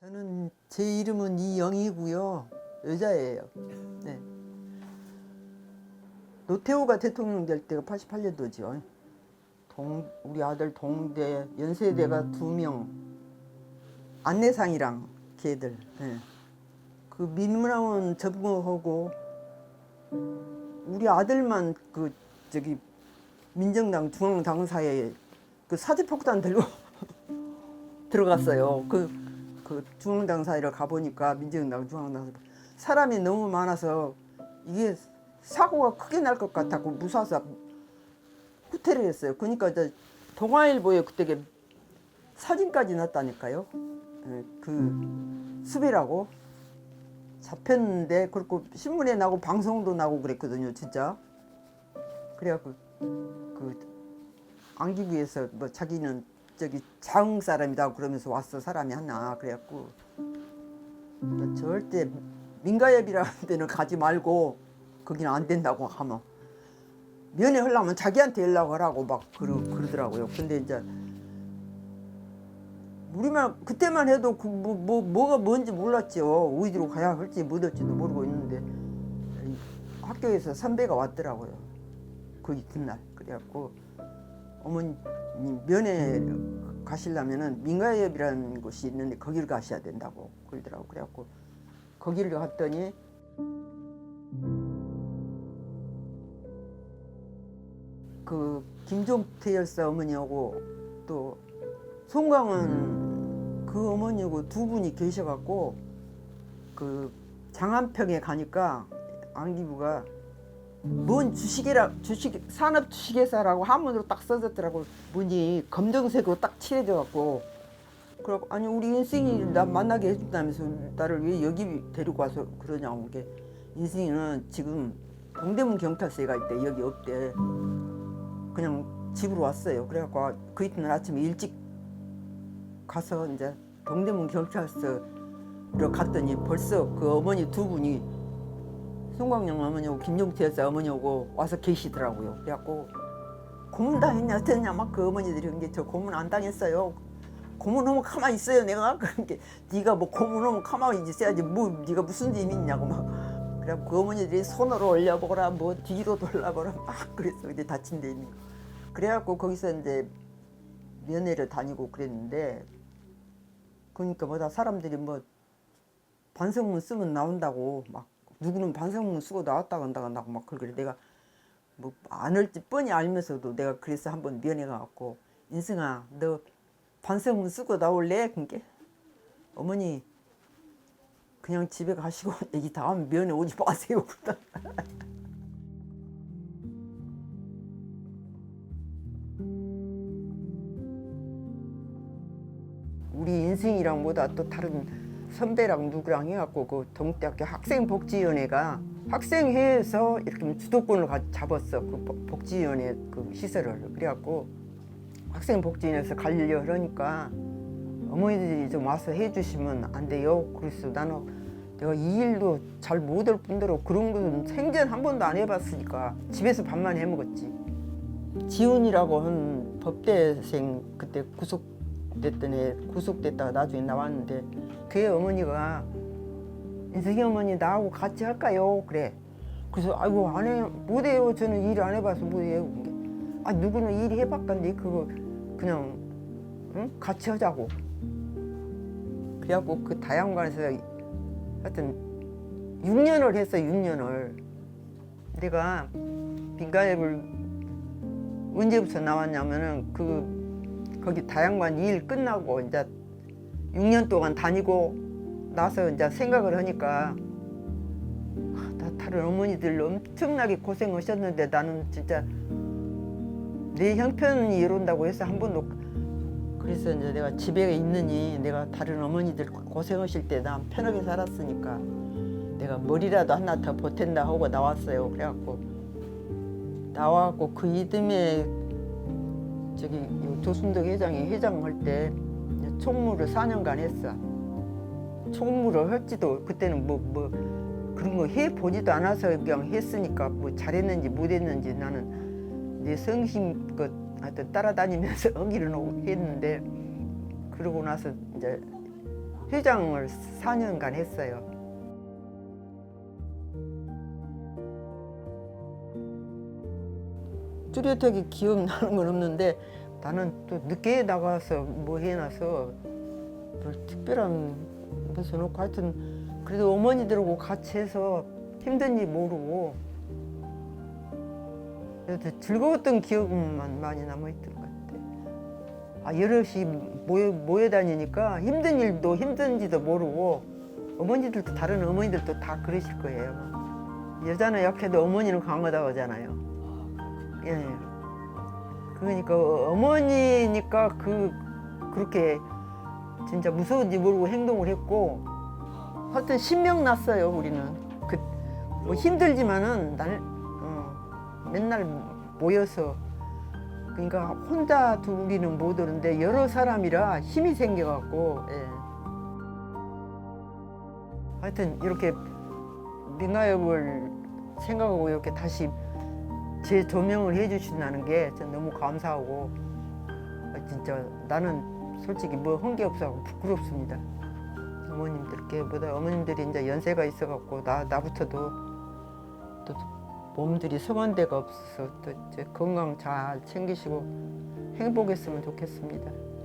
저는 제 이름은 이영희고요. 여자예요. 네. 노태우가 대통령 될 때가 88년도죠. 동 우리 아들 동대 연세대가 두 명. 안내상이랑 걔들. 네. 그 민문학원 접근하고 우리 아들만 그 저기 민정당 중앙당사에 그 사제폭탄 들고 들어갔어요. 그, 그 중앙당 사이를 가보니까 민정당 중앙당 사람이 너무 많아서 이게 사고가 크게 날 것 같았고 무사서 후퇴를 했어요. 그러니까 저 동아일보에 그때 사진까지 났다니까요. 예, 그 수배라고 잡혔는데 그렇고 신문에 나고 방송도 나고 그랬거든요. 진짜. 그래갖고 그 안기부에서 뭐 자기는 저기 자흥 사람이다 그러면서 왔어 사람이 하나 그래갖고 너 절대 민가협이라는 데는 가지 말고 거기는 안 된다고 하면 면회 하려면 자기한테 연락하라고 막 그러, 그러더라고요. 근데 이제 우리만 그때만 해도 그 뭐, 뭐 뭐가 뭔지 몰랐죠. 어디로 가야 할지 못 할지도 모르고 있는데 이 학교에서 선배가 왔더라고요. 그 이튿날 그래갖고 어머니 면회 가시려면은 민가협이라는 곳이 있는데 거기를 가셔야 된다고 그러더라고 그래갖고 거기를 갔더니 그 김종태 열사 어머니하고 또 송강은 그 어머니하고 두 분이 계셔갖고 그 장안평에 가니까 안기부가 뭔 주식이라 주식 산업 주식회사라고 한문으로 딱 써졌더라고. 문이 검정색으로 딱 칠해져 갖고. 그러고 아니 우리 인생이 나 만나게 해준다면서 나를 왜 여기 데리고 와서 그러냐고. 게 인생이는 지금 동대문 경찰서에 가 있대. 여기 없대 그냥 집으로 왔어요 그래갖고 그 이튿날 아침에 일찍 가서 이제 동대문 경찰서로 갔더니 벌써 그 어머니 두 분이 송광영 어머니하고 김용태 여사 어머니하고 와서 계시더라고요. 그래갖고 고문 당했냐 어땠냐 막 그 어머니들이 그게 저 고문 안 당했어요. 고문하면 가만히 있어요 내가 그런 게 네가 뭐 고문하면 가만히 있어야지 뭐 네가 무슨 짐이 있냐고 막 그래갖고 그 어머니들이 손으로 올려보거라 뭐 뒤로 돌라보라 막 그랬어 근데 다친 데 있는 거. 그래갖고 거기서 이제 면회를 다니고 그랬는데 그러니까 뭐다 사람들이 뭐 반성문 쓰면 나온다고 막 누구는 반성문 쓰고 나왔다 간다 간다고 막 그래. 내가 뭐 안 할지 뻔히 알면서도 내가 그래서 한번 면회 가갖고 인승아 너 반성문 쓰고 나올래? 그게 어머니 그냥 집에 가시고 이 다음 면회 오지 마세요. 우리 인생이랑 보다 또 다른 선배랑 누구랑 해갖고 그 동대학교 학생복지위원회가 학생회에서 이렇게 주도권을 가- 잡았어 그 복- 복지위원회 그 시설을 그래갖고 학생복지위원회에서 가려 그러니까 어머니들이 좀 와서 해주시면 안 돼요 그래서 나는 내가 이 일도 잘 못할 뿐더러 그런 거는 생전 한 번도 안 해봤으니까 집에서 밥만 해먹었지 지훈이라고 한 법대생 그때 구속됐던 애 구속됐다가 나중에 나왔는데 그의 어머니가 인석이 어머니 나하고 같이 할까요? 그래. 그래서 아이고 안 해, 못해요. 저는 일 안 해봐서 못해요. 그게. 아 누구는 일 해봤건데 그거 그냥 응? 같이 하자고. 그래갖고 그 다양관에서 하여튼 6년을 했어 6년을. 내가 빈가앱을 언제부터 나왔냐면은 그 거기 다양관 일 끝나고 이제 6년 동안 다니고 나서 이제 생각을 하니까 아, 나 다른 어머니들 엄청나게 고생하셨는데 나는 진짜 내 형편이 이런다고 해서 한 번도 그래서 이제 내가 집에 있느니 내가 다른 어머니들 고생하실 때 난 편하게 살았으니까 내가 머리라도 하나 더 보탠다 하고 나왔어요. 그래갖고 나와갖고 그 이듬해 저기 요 조순덕 회장이 회장할 때 총무를 4년간 했어. 총무를 할지도 그때는 뭐 뭐 그런 거 해 보지도 않아서 그냥 했으니까 뭐 잘했는지 못했는지 나는 내 성심껏 하여튼 따라다니면서 어기를 했는데 그러고 나서 이제 회장을 4년간 했어요. 뚜렷하게 기억나는 건 없는데 나는 또 늦게 나가서 뭐 해놔서 별 특별한 것은 없고 하여튼 그래도 어머니들하고 같이 해서 힘든지 모르고 그래도 즐거웠던 기억만 많이 남아있던 것 같아. 아 여럿이 모여, 모여 다니니까 힘든 일도 힘든지도 모르고 어머니들도 다른 어머니들도 다 그러실 거예요. 여자는 약해도 어머니는 강하다고 하잖아요. 예. 그러니까 어머니니까 그 그렇게 진짜 무서운지 모르고 행동을 했고 하여튼 신명 났어요 우리는 그 뭐 힘들지만은 날 어, 맨날 모여서 그러니까 혼자 두기는 못 오는데 여러 사람이라 힘이 생겨갖고 예. 하여튼 이렇게 민가협을 생각하고 이렇게 다시 재조명을 해주신다는 게전 너무 감사하고 아, 진짜 나는 솔직히 뭐 한 게 없어서 부끄럽습니다. 어머님들께 보다 어머님들이 이제 연세가 있어갖고 나 나부터도 또 몸들이 데가 없어서 또 건강 잘 챙기시고 행복했으면 좋겠습니다.